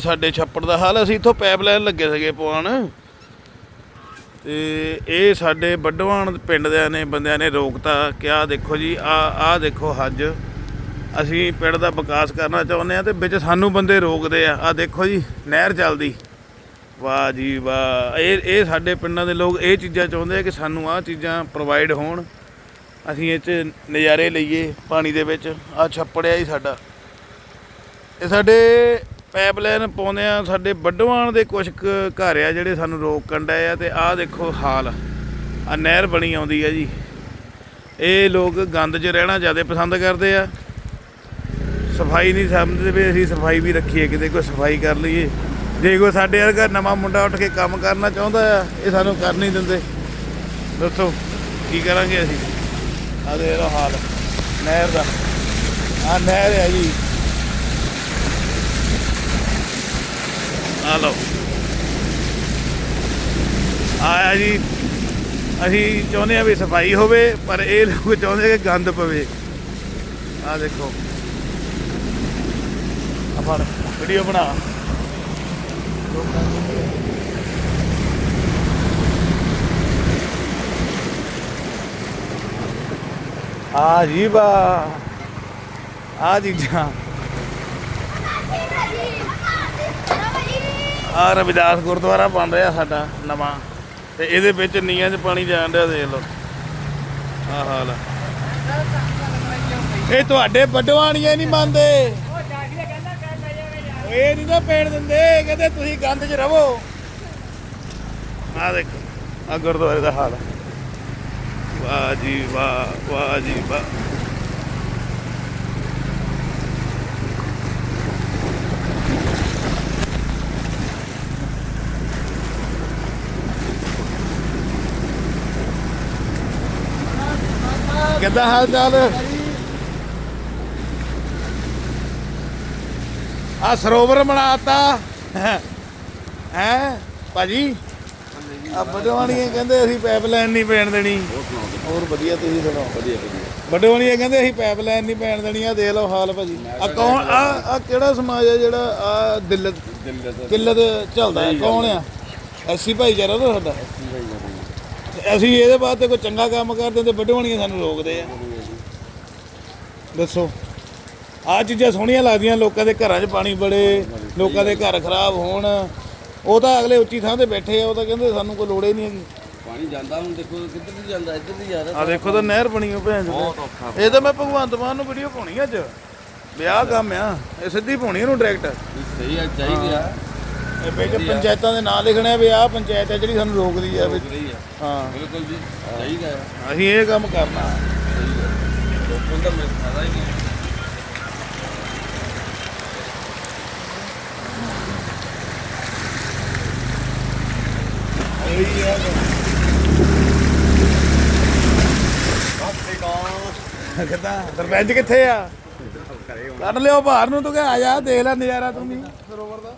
ਸਾਡੇ ਛੱਪੜ ਦਾ ਹਾਲ, ਅਸੀਂ ਇੱਥੋਂ ਪਾਈਪਲਾਈਨ ਲੱਗੇ ਸੀਗੇ ਪਵਾਉਣ। ਤੇ ਇਹ ਸਾਡੇ ਵੱਡਵਾਨ ਪਿੰਡ ਦੇ ਨੇ, ਬੰਦਿਆਂ ਨੇ ਰੋਕਤਾ ਕਿ ਆਹ ਦੇਖੋ ਜੀ ਆ ਆਹ ਦੇਖੋ ਹੱਜ। ਅਸੀਂ ਪਿੰਡ ਦਾ ਵਿਕਾਸ ਕਰਨਾ ਚਾਹੁੰਦੇ ਆ ਤੇ ਵਿੱਚ ਸਾਨੂੰ ਬੰਦੇ ਰੋਕਦੇ ਆ। ਆ ਦੇਖੋ ਜੀ, ਨਹਿਰ ਚੱਲਦੀ। ਵਾਹ ਜੀ ਵਾਹ। ਇਹ ਇਹ ਸਾਡੇ ਪਿੰਡਾਂ ਦੇ ਲੋਕ ਇਹ ਚੀਜ਼ਾਂ ਚਾਹੁੰਦੇ ਆ ਕਿ ਸਾਨੂੰ ਆਹ ਚੀਜ਼ਾਂ ਪ੍ਰੋਵਾਈਡ ਹੋਣ। ਅਸੀਂ ਇਹ 'ਚ ਨਜ਼ਾਰੇ ਲਈਏ ਪਾਣੀ ਦੇ ਵਿੱਚ। ਆ ਛੱਪੜ ਆ ਜੀ ਸਾਡਾ। ਇਹ ਸਾਡੇ ਪਾਈਪਲਾਈਨ ਪਾਉਂਦੇ ਆ, ਸਾਡੇ ਵੱਡਵਾਨ ਦੇ ਕੁਝ ਕੁ ਘਰ ਆ ਜਿਹੜੇ ਸਾਨੂੰ ਰੋਕਣ ਡਏ ਆ ਤੇ ਆਹ ਦੇਖੋ ਹਾਲ। ਆ ਨਹਿਰ ਬਣੀ ਆਉਂਦੀ ਆ ਜੀ। ਇਹ ਲੋਕ ਗੰਦ 'ਚ ਰਹਿਣਾ ਜ਼ਿਆਦਾ ਪਸੰਦ ਕਰਦੇ ਆ। ਸਫ਼ਾਈ ਨਹੀਂ ਸਮਝਦੇ ਵੀ ਅਸੀਂ ਸਫ਼ਾਈ ਵੀ ਰੱਖੀਏ, ਕਿਤੇ ਕੋਈ ਸਫ਼ਾਈ ਕਰ ਲਈਏ। ਜੇ ਕੋਈ ਸਾਡੇ ਵਰਗਾ ਨਵਾਂ ਮੁੰਡਾ ਉੱਠ ਕੇ ਕੰਮ ਕਰਨਾ ਚਾਹੁੰਦਾ ਆ, ਇਹ ਸਾਨੂੰ ਕਰ ਨਹੀਂ ਦਿੰਦੇ। ਦੱਸੋ, ਕੀ ਕਰਾਂਗੇ ਅਸੀਂ? ਆ ਦੇ ਹਾਲ, ਨਹਿਰ ਦਾ। ਆ ਨਹਿਰ ਹੈ ਜੀ। ਲਓ। ਆਇਆ ਜੀ। ਅਸੀਂ ਚਾਹੁੰਦੇ ਆ ਵੀ ਸਫ਼ਾਈ ਹੋਵੇ, ਪਰ ਇਹ ਲੋਕ ਚਾਹੁੰਦੇ ਕਿ ਗੰਦ ਪਵੇ। ਆ ਦੇਖੋ। ਆ ਵੀਡੀਓ ਬਣਾ। ਆ ਜੀ ਬਾ ਆ ਚੀਜ਼ਾਂ। ਆ ਰਵਿਦਾਸ ਗੁਰਦੁਆਰਾ ਬਣ ਰਿਹਾ ਸਾਡਾ ਨਵਾਂ। ਤੇ ਇਹਦੇ ਵਿੱਚ ਨੀਆਂ 'ਚ ਪਾਣੀ ਜਾਣ ਰਿਹਾ ਦੇਖ ਲਓ। ਆ ਹਾਲ ਆ। ਇਹ ਤੁਹਾਡੇ ਵੱਡਵਾਣੀਆਂ ਨਹੀਂ ਮੰਨਦੇ। ਇਹ ਨਹੀਂ ਨਾ ਪੈਣ ਦਿੰਦੇ, ਕਹਿੰਦੇ ਤੁਸੀਂ ਗੰਦ 'ਚ ਰਵੋ ਆ ਦੇਖੋ ਆ ਗੁਰਦੁਆਰੇ ਦਾ ਹਾਲ ਵਾਹ ਜੀ ਵਾਹ ਵਾਹ ਜੀ ਵਾਹ। ਕਿੱਦਾਂ ਹਾਲ ਚਾਲ? ਆ ਸਰੋਵਰ ਬਣਾਤਾ। ਹੈ? ਭਾਜੀ? ਆ ਵੱਡਵਾਣੀਏ ਕਹਿੰਦੇ ਅਸੀਂ ਪਾਈਪਲਾਈਨ ਨਹੀਂ ਪੈਣ ਦੇਣੀ। ਹੋਰ ਵਧੀਆ ਤੁਸੀਂ ਸੁਣਾਓ? ਵਧੀਆ ਵਧੀਆ। ਵੱਡਵਾਣੀਏ ਕਹਿੰਦੇ ਅਸੀਂ ਪਾਈਪਲਾਈਨ ਨਹੀਂ ਪੈਣ ਦੇਣੀ। ਆ ਦੇਖ ਲਓ ਹਾਲ ਭਾਜੀ। ਆ ਕੌਣ ਆ ਆ ਕਿਹੜਾ ਸਮਾਜ ਆ ਜਿਹੜਾ ਆ ਦਿੱਲਤ ਕਿੱਲਤ ਚੱਲਦਾ? ਹੈ ਕੌਣ ਆ? ਐਸੀ ਭਾਈਚਾਰਾ ਦਾ ਸਾਡਾ। ਤੇ ਅਸੀਂ ਇਹਦੇ ਬਾਅਦ ਤੇ ਕੋਈ ਚੰਗਾ ਕੰਮ ਕਰਦੇ ਤੇ ਵੱਡਵਾਣੀਆਂ ਸਾਨੂੰ ਰੋਕਦੇ ਆ। ਦੱਸੋ। ਆ ਚੀਜ਼ਾਂ ਸੋਹਣੀਆਂ ਲੱਗਦੀਆਂ ਲੋਕਾਂ ਦੇ ਘਰਾਂ 'ਚ ਪਾਣੀ ਬੜੇ ਲੋਕਾਂ ਦੇ ਘਰ ਖਰਾਬ ਹੋਣ। ਉਹ ਤਾਂ ਅਗਲੇ ਉੱਚੀ ਥਾਂ ਤੇ ਬੈਠੇ ਆ ਉਹ ਤਾਂ ਕਹਿੰਦੇ ਸਾਨੂੰ ਕੋਈ ਲੋੜ ਹੀ ਨਹੀਂ ਹੈਗੀ। ਪਾਣੀ ਜਾਂਦਾ ਹੁਣ ਦੇਖੋ ਕਿੱਧਰ ਦੀ ਜਾਂਦਾ ਇੱਧਰ ਦੀ ਜਾ ਰਿਹਾ ਆ ਦੇਖੋ ਤਾਂ ਨਹਿਰ ਬਣੀ ਹੋ ਭੈਣ ਚੋਦ। ਇਹ ਤਾਂ ਮੈਂ ਭਗਵੰਤ ਮਾਨ ਨੂੰ ਵੀਡੀਓ ਪਾਉਣੀ ਅੱਜ। ਵਿਆਹ ਕੰਮ ਆ ਇਹ ਸਿੱਧੀ ਪਾਉਣੀ ਇਹਨੂੰ ਡਾਇਰੈਕਟ ਸਹੀ ਆ ਚਾਹੀਦੀ ਆ। ਪੰਚਾਇਤਾਂ ਦੇ ਨਾਂ ਲਿਖਣੇ ਆ ਵੀ ਆਹ ਪੰਚਾਇਤ ਹੈ ਜਿਹੜੀ ਸਾਨੂੰ ਰੋਕਦੀ ਆ ਵੀ ਹਾਂ। ਬਿਲਕੁਲ ਜੀ ਚਾਹੀਦਾ ਆ। ਅਸੀਂ ਇਹ ਕੰਮ ਕਰਨਾ। ਸਹੀ ਆ ਲੋਕਾਂ ਦਾ ਮੇਰੇ ਫਾਇਦਾ ਹੀ ਨਹੀਂ। ਇਹੀ ਆ ਕਿੱਦਾਂ? ਸਰਪੰਚ ਕਿੱਥੇ ਆ? ਕੱਢ ਲਿਓ ਬਾਹਰ ਨੂੰ ਤੂੰ ਕਿ ਆ ਜਾ ਦੇਖ ਲੈ ਨਜ਼ਾਰਾ ਤੂੰ ਵੀ। ਸਰੋਵਰ ਦਾ।